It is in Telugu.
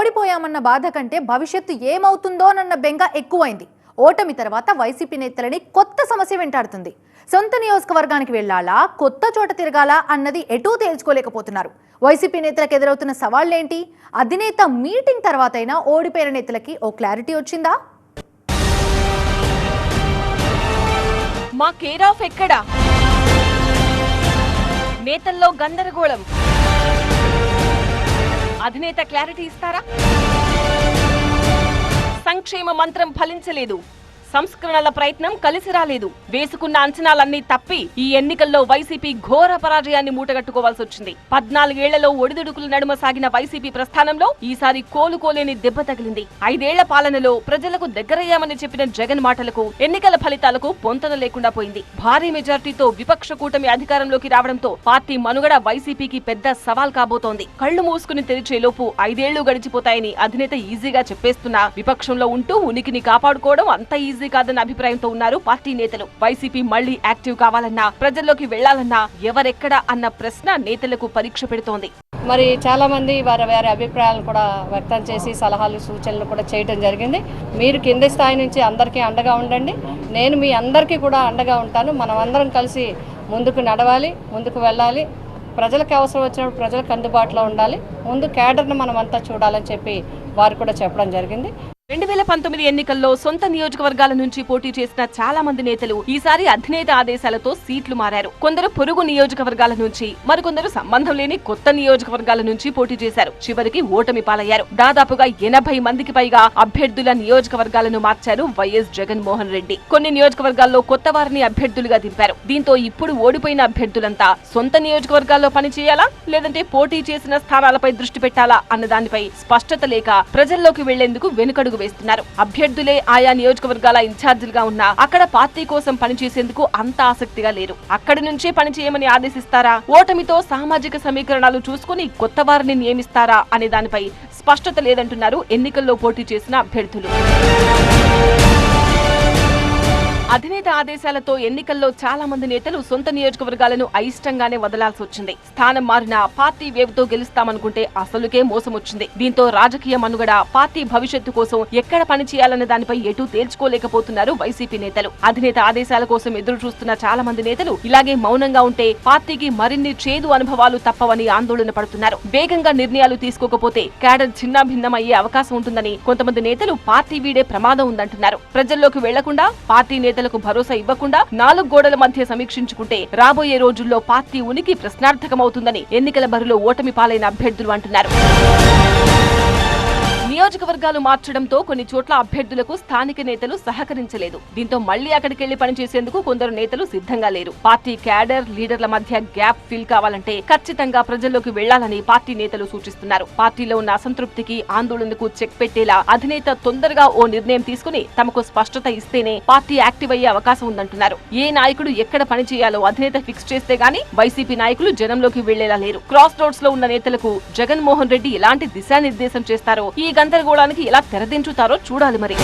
ఓడిపోయామన్న బాధ కంటే భవిష్యత్తు ఏమవుతుందోనన్న బెంగ ఎక్కువైంది. ఓటమి తర్వాత వైసీపీ నేతలని కొత్త సమస్య వెంటాడుతుంది. సొంత నియోజకవర్గానికి వెళ్ళాలా కొత్త చోట తిరగాలా అన్నది ఎటూ తేల్చుకోలేకపోతున్నారు. వైసీపీ నేతలకు ఎదురవుతున్న సవాళ్ళేంటి? అధినేత మీటింగ్ తర్వాతైనా ఓడిపోయిన నేతలకి ఓ క్లారిటీ వచ్చిందా? మా కేరాఫ్ ఎక్కడా? నేతల్లో గందరగోళం. అధినేత క్లారిటీ ఇస్తారా? సంక్షేమ మంత్రం ఫలించలేదు. సంస్కరణల ప్రయత్నం కలిసి రాలేదు. వేసుకున్న అంచనాలన్నీ తప్పి ఈ ఎన్నికల్లో వైసీపీ ఘోర పరాజయాన్ని మూటగట్టుకోవాల్సి వచ్చింది. పద్నాలుగేళ్ళలో ఒడిదుడుకుల నడుమ సాగిన వైసీపీ ప్రస్థానంలో ఈసారి కోలుకోలేని దెబ్బ తగిలింది. ఐదేళ్ళ పాలనలో ప్రజలకు దగ్గరయ్యామని చెప్పిన జగన్ మాటలకు ఎన్నికల ఫలితాలకు పొంతన లేకుండా పోయింది. భారీ మెజార్టీతో విపక్ష కూటమి అధికారంలోకి రావడంతో పార్టీ మనుగడ వైసీపీకి పెద్ద సవాల్ కాబోతోంది. కళ్ళు మూసుకుని తెరిచేలోపు ఐదేళ్ళు గడిచిపోతాయని అధినేత ఈజీగా చెప్పేస్తున్నా విపక్షంలో ఉంటూ ఉనికిని కాపాడుకోవడం అంత ఈజీ కాదన్న అభిప్రాయంతో ఉన్నారు పార్టీ నేతలు. వైసీపీ మళ్ళీ యాక్టివ్ కావాలన్నా ప్రజల్లోకి వెళ్ళాలన్నా ఎవరెక్కడ అన్న ప్రశ్న నేతలకు పరీక్ష పెడుతోంది. మరి చాలామంది వారి వారి అభిప్రాయాలను కూడా వ్యక్తం చేసి సలహాలు సూచనలు కూడా చేయడం జరిగింది. మీరు కింది స్థాయి నుంచి అందరికీ అండగా ఉండండి. నేను మీ అందరికీ కూడా అండగా ఉంటాను. మనం అందరం కలిసి ముందుకు నడవాలి ముందుకు వెళ్ళాలి. ప్రజలకు అవసరం వచ్చినప్పుడు ప్రజలకు అందుబాటులో ఉండాలి. ముందు క్యాడర్ను మనం అంతా చూడాలని చెప్పి వారు కూడా చెప్పడం జరిగింది. రెండు వేల పంతొమ్మిది ఎన్నికల్లో సొంత నియోజకవర్గాల నుంచి పోటీ చేసిన చాలా మంది నేతలు ఈసారి అధినేత ఆదేశాలతో సీట్లు మారారు. కొందరు పొరుగు నియోజకవర్గాల నుంచి మరికొందరు సంబంధం లేని కొత్త నియోజకవర్గాల నుంచి పోటీ చేశారు. చివరికి ఓటమి పాలయ్యారు. దాదాపుగా ఎనభై మందికి పైగా అభ్యర్థుల నియోజకవర్గాలను మార్చారు వైఎస్ జగన్మోహన్ రెడ్డి. కొన్ని నియోజకవర్గాల్లో కొత్త వారిని అభ్యర్థులుగా దింపారు. దీంతో ఇప్పుడు ఓడిపోయిన అభ్యర్థులంతా సొంత నియోజకవర్గాల్లో పనిచేయాలా? లేదంటే పోటీ చేసిన స్థానాలపై దృష్టి పెట్టాలా? అన్న దానిపై స్పష్టత లేక ప్రజల్లోకి వెళ్ళేందుకు వెనుకడుగు వేస్తున్నారు. అభ్యర్థులే ఆయా నియోజకవర్గాల ఇన్ఛార్జీలుగా ఉన్నా అక్కడ పార్టీ కోసం పనిచేసేందుకు అంత ఆసక్తిగా లేరు. అక్కడి నుంచే పనిచేయమని ఆదేశిస్తారా? ఓటమితో సామాజిక సమీకరణాలు చూసుకుని కొత్త వారిని నియమిస్తారా అనే దానిపై స్పష్టత లేదంటున్నారు ఎన్నికల్లో పోటీ చేసిన అభ్యర్థులు. అధినేత ఆదేశాలతో ఎన్నికల్లో చాలా మంది నేతలు సొంత నియోజకవర్గాలను అయిష్టంగానే వదలాల్సి వచ్చింది. స్థానం మారిన పార్టీ వేవ్తో గెలుస్తామనుకుంటే అసలుకే మోసం వచ్చింది దీంతో రాజకీయ మనుగడ పార్టీ భవిష్యత్తు కోసం ఎక్కడ పని చేయాలన్న దానిపై ఎటూ తేల్చుకోలేకపోతున్నారు వైసీపీ నేతలు. అధినేత ఆదేశాల కోసం ఎదురు చూస్తున్న చాలా మంది నేతలు ఇలాగే మౌనంగా ఉంటే పార్టీకి మరిన్ని చేదు అనుభవాలు తప్పవని ఆందోళన పడుతున్నారు. వేగంగా నిర్ణయాలు తీసుకోకపోతే క్యాడర్ భిన్నమయ్యే అవకాశం ఉంటుందని కొంతమంది నేతలు పార్టీ వీడే ప్రమాదం ఉందంటున్నారు. ప్రజల్లోకి వెళ్ళకుండా పార్టీ నేతలు నేతలకు భరోసా ఇవ్వకుండా నాలుగు గోడల మధ్య సమీక్షించుకుంటే రాబోయే రోజుల్లో పార్టీ ఉనికి ప్రశ్నార్థకమవుతుందని ఎన్నికల బరిలో ఓటమి పాలైన అభ్యర్థులు అంటున్నారు. నియోజకవర్గాలు మార్చడంతో కొన్ని చోట్ల అభ్యర్థులకు స్థానిక నేతలు సహకరించలేదు. దీంతో మళ్ళీ అక్కడికెళ్ళి పనిచేసేందుకు కొందరు నేతలు సిద్ధంగా లేరు. పార్టీ క్యాడర్ లీడర్ల మధ్య గ్యాప్ ఫిల్ కావాలంటే ఖచ్చితంగా ప్రజల్లోకి వెళ్ళాలని పార్టీ నేతలు సూచిస్తున్నారు. పార్టీలో ఉన్న అసంతృప్తికి ఆందోళనకు చెక్ పెట్టేలా అధినేత తొందరగా ఓ నిర్ణయం తీసుకుని తమకు స్పష్టత ఇస్తేనే పార్టీ యాక్టివ్ అయ్యే అవకాశం ఉందంటున్నారు. ఏ నాయకుడు ఎక్కడ పని చేయాలో అధినేత ఫిక్స్ చేస్తే గానీ వైసీపీ నాయకులు జనంలోకి వెళ్ళేలా లేరు. క్రాస్ రోడ్స్లో ఉన్న నేతలకు జగన్మోహన్ రెడ్డి ఎలాంటి దిశానిర్దేశం చేస్తారో ఈ గందరగోళానికి ఎలా తెరదించుతారో చూడాలి మరి.